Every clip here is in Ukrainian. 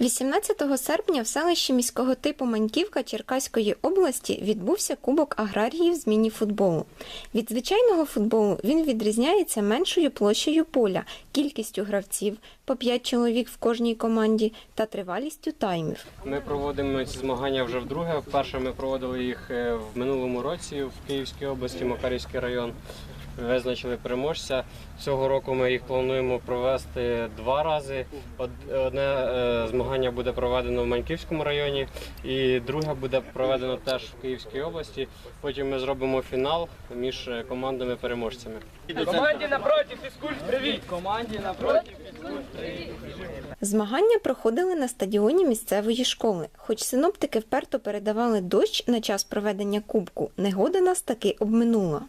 18 серпня в селищі міського типу Маньківка Черкаської області відбувся Кубок аграріїв з міні-футболу. Від звичайного футболу він відрізняється меншою площею поля, кількістю гравців по 5 чоловік в кожній команді та тривалістю таймів. Ми проводимо ці змагання вже вдруге. Вперше ми проводили їх е, в минулому році в Київській області, Макарівський район. Визначили переможця. Цього року ми їх плануємо провести два рази. Од- Одне е, змагання буде проведено в Маньківському районі, і друге буде проведено теж в Київській області. Потім ми зробимо фінал між е, командами-переможцями. Команді напротив, фізкульт, привіт! Команді напротив. Змагання проходили на стадіоні місцевої школи. Хоч синоптики вперто передавали дощ на час проведення кубку, негода нас таки обминула.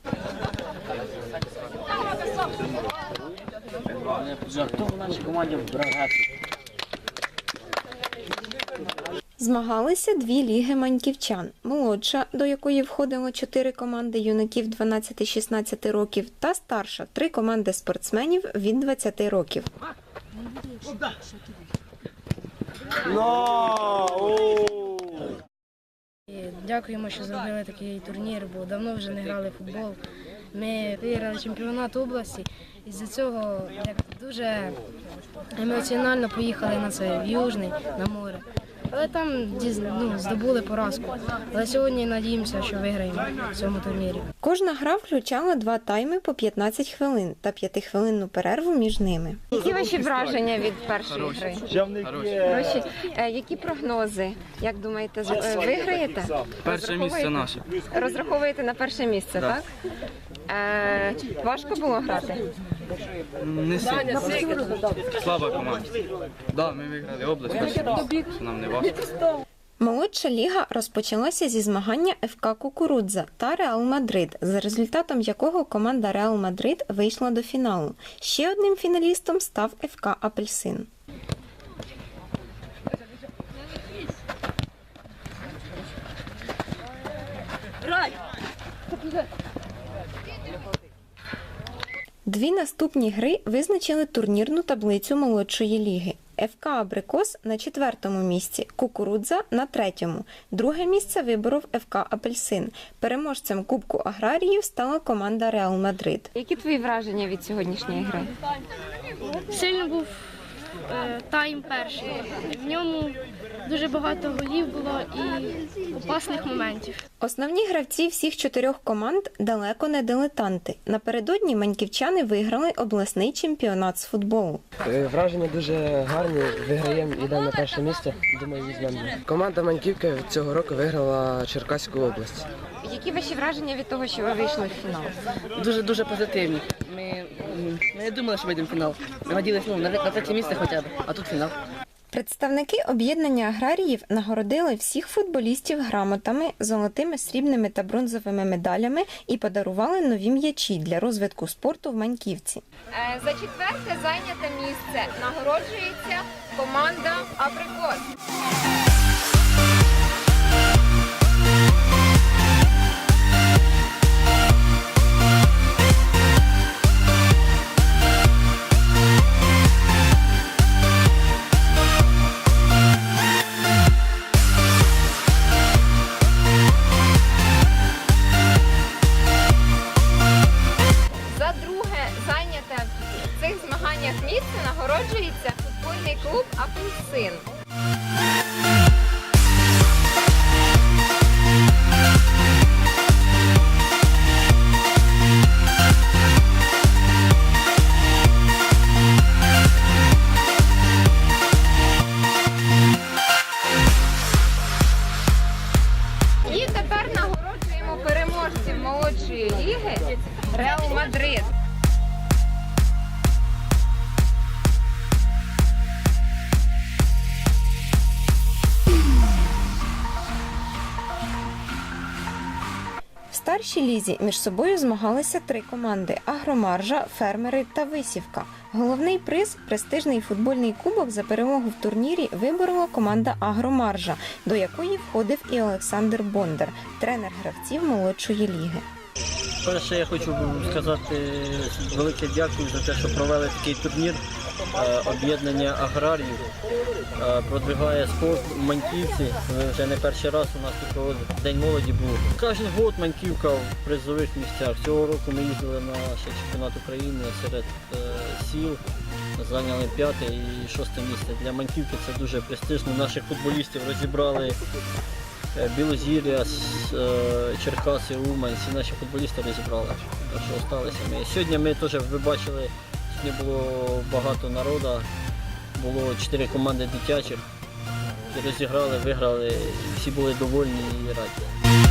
Змагалися дві ліги маньківчан: молодша, до якої входило чотири команди юнаків 12-16 років, та старша три команди спортсменів від 20 років. Дякуємо, що зробили такий турнір, бо давно вже не грали в футбол. Ми виграли чемпіонат області і з-за цього як дуже емоціонально поїхали на це в Южний, на море. Але там ну, здобули поразку. Але сьогодні надіємося, що виграємо в цьому турнірі. Кожна гра включала два тайми по 15 хвилин та п'ятихвилинну перерву між ними. Які ваші враження від першої гри? Хороші. Е, Які прогнози? Як думаєте, е, виграєте? Перше місце наше. Розраховуєте на перше місце, так? Е, важко було грати? Не сильно. Слаба команда. Да, ми виграли область, нам не важко. Молодша ліга розпочалася зі змагання ФК Кукурудза та Реал Мадрид, за результатом якого команда Реал Мадрид вийшла до фіналу. Ще одним фіналістом став ФК Апельсин. Дві наступні гри визначили турнірну таблицю молодшої ліги. ФК Абрикос на четвертому місці, Кукурудза на третьому. Друге місце виборов ФК Апельсин. Переможцем Кубку аграріїв стала команда Реал Мадрид. Які твої враження від сьогоднішньої гри? Сильно був е, тайм перший. В ньому дуже багато голів було і опасних моментів. Основні гравці всіх чотирьох команд далеко не дилетанти. Напередодні маньківчани виграли обласний чемпіонат з футболу. Е, Враження дуже гарні. Виграємо, йдемо на перше місце. Думаю, візьмемо. Команда Маньківки цього року виграла Черкаську область. Які ваші враження від того, що ви вийшли в фінал? дуже дуже позитивні. Ми, ми не думали, що вийдемо в фінал. Ми надіялися ну, на, на третє місце хоча б, а тут фінал. Представники об'єднання аграріїв нагородили всіх футболістів грамотами, золотими, срібними та бронзовими медалями і подарували нові м'ячі для розвитку спорту в Маньківці. Е, За четверте зайняте місце нагороджується команда Абрикос. Змаганнях місце нагороджується футбольний клуб Апельсин. І тепер нагороджуємо переможців молодшої ліги Реал Мадрид. Старшій лізі між собою змагалися три команди: Агромаржа, фермери та Висівка. Головний приз престижний футбольний кубок за перемогу в турнірі виборола команда Агромаржа, до якої входив і Олександр Бондар, тренер гравців молодшої ліги. По-перше, я хочу сказати велике дякую за те, що провели такий турнір. Е, Об'єднання аграріїв е, продвигає спорт у Маньківці. Вже не перший раз у нас тут День молоді був. Кожен год Маньківка в призових місцях. Цього року ми їздили на чемпіонат України серед е, сіл. Зайняли п'яте і шосте місце. Для Маньківки це дуже престижно. Наших футболістів розібрали Білозір'я, С- е, Черкаси, Умань, всі наші футболісти розібрали. Так що залишилися ми. Сьогодні ми теж ви бачили, сьогодні було багато народу, було чотири команди дитячих. Розіграли, виграли, всі були довольні і раді.